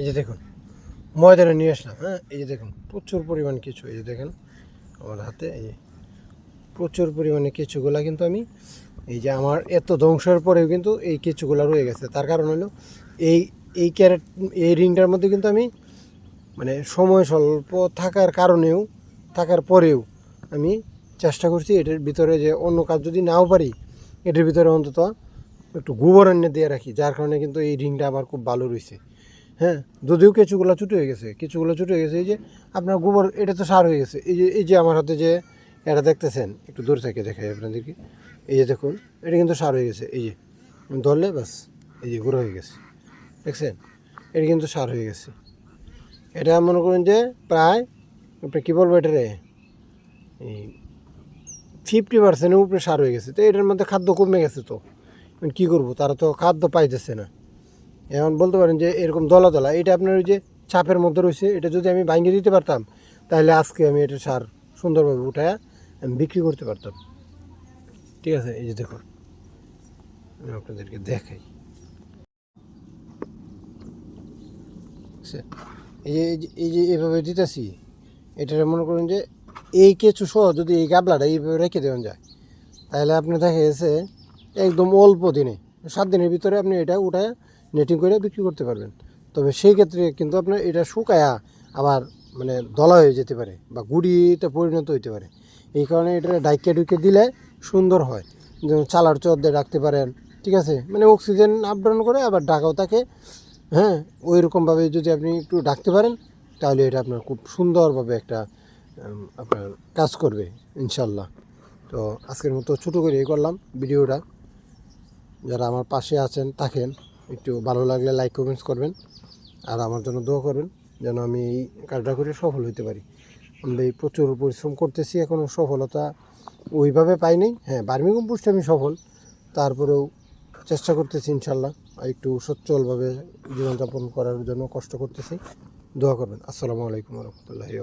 এই যে দেখুন, ময়দানে নিয়ে আসলাম হ্যাঁ? এই যে দেখুন, প্রচুর পরিমাণ কিছু, এই যে দেখেন, আমার হাতে এই যে প্রচুর পরিমাণে কেঁচুগুলা কিন্তু আমি, এই যে আমার এত ধ্বংসের পরেও কিন্তু এই কেঁচুগুলা রয়ে গেছে। তার কারণ হলো, এই এই ক্যারেট, এই রিংটার মধ্যে কিন্তু আমি মানে সময় স্বল্প থাকার কারণেও, থাকার পরেও আমি চেষ্টা করছি এটার ভিতরে যে অন্য কাজ যদি নাও পারি, এটার ভিতরে অন্তত একটু গোবর এনে দিয়ে রাখি, যার কারণে কিন্তু এই রিংটা আমার খুব ভালো রয়েছে। হ্যাঁ যদিও কেঁচুগুলো ছুটে হয়ে গেছে। কিছুগুলো ছুটে হয়ে গেছে, এই যে আপনার গোবর, এটা তো সার হয়ে গেছে। এই যে এই যে আমার হাতে যে, এটা দেখতেছেন? একটু দূর থেকে দেখাই আপনাদেরকে। এই যে দেখুন, এটা কিন্তু সার হয়ে গেছে। এই যে, ধরলে বাস এই যে গুঁড়ো হয়ে গেছে। দেখছেন? এটা কিন্তু সার হয়ে গেছে। এটা মনে করুন যে প্রায়, আপনি কী বলব এটা রে এই ফিফটি পার্সেন্টের উপরে সার হয়ে গেছে। তো এটার মধ্যে খাদ্য কমে গেছে তো। কী করব? তারা তো খাদ্য পাইতেছে না। এখন বলতে পারেন যে এরকম দলা দলা এটা আপনার ওই যে চাপের মধ্যে রয়েছে, এটা যদি আমি ভাঙিয়ে দিতে পারতাম, তাহলে আজকে আমি এটা সার সুন্দরভাবে উঠায় আমি বিক্রি করতে পারতাম। ঠিক আছে, এই যে দেখুন, আমি আপনাদেরকে দেখাই। যে, এই যে- এই যে এভাবে দিতেছি এটা মনে করুন যে এই কেঁচু সহ যদি এই গাবলাটা এইভাবে রেখে দেওয়া যায়, তাহলে আপনি দেখা গেছে একদম অল্প দিনে, সাত দিনের ভিতরে আপনি এটা উঠায় নেটিং করে বিক্রি করতে পারবেন। তবে সেই ক্ষেত্রে কিন্তু আপনার এটা শুকায়া আবার মানে দলা হয়ে যেতে পারে বা গুড়িতে পরিণত হইতে পারে। এই কারণে এটা ডাইকে ডুইকে দিলে সুন্দর হয়। যেমন চালার চর দিয়ে রাখতে পারেন, ঠিক আছে? মানে অক্সিজেন আপ ডাউন করে আবার ডাকাও থাকে হ্যাঁ ওই রকমভাবে যদি আপনি একটু ডাকতে পারেন, তাহলে এটা আপনার খুব সুন্দরভাবে একটা আপনার কাজ করবে, ইনশাল্লাহ। তো আজকের মতো ছোটো করে করলাম ভিডিওটা। যারা আমার পাশে আছেন, থাকেন একটু ভালো লাগলে লাইক কমেন্টস করবেন। আর আমার জন্য দোয়া করবেন, যেন আমি এই কাজটা করে সফল হতে পারি। আমরা এই প্রচুর পরিশ্রম করতেছি এখনও সফলতা ওইভাবে পাইনি। হ্যাঁ বার্মি কম্পোস্টে আমি সফল, তারপরেও চেষ্টা করতেছি ইনশাল্লাহ একটু সচ্ছলভাবে জীবনযাপন করার জন্য কষ্ট করতেছি। দোয়া করবেন। আসসালামু আলাইকুম রহমতুল্লাহি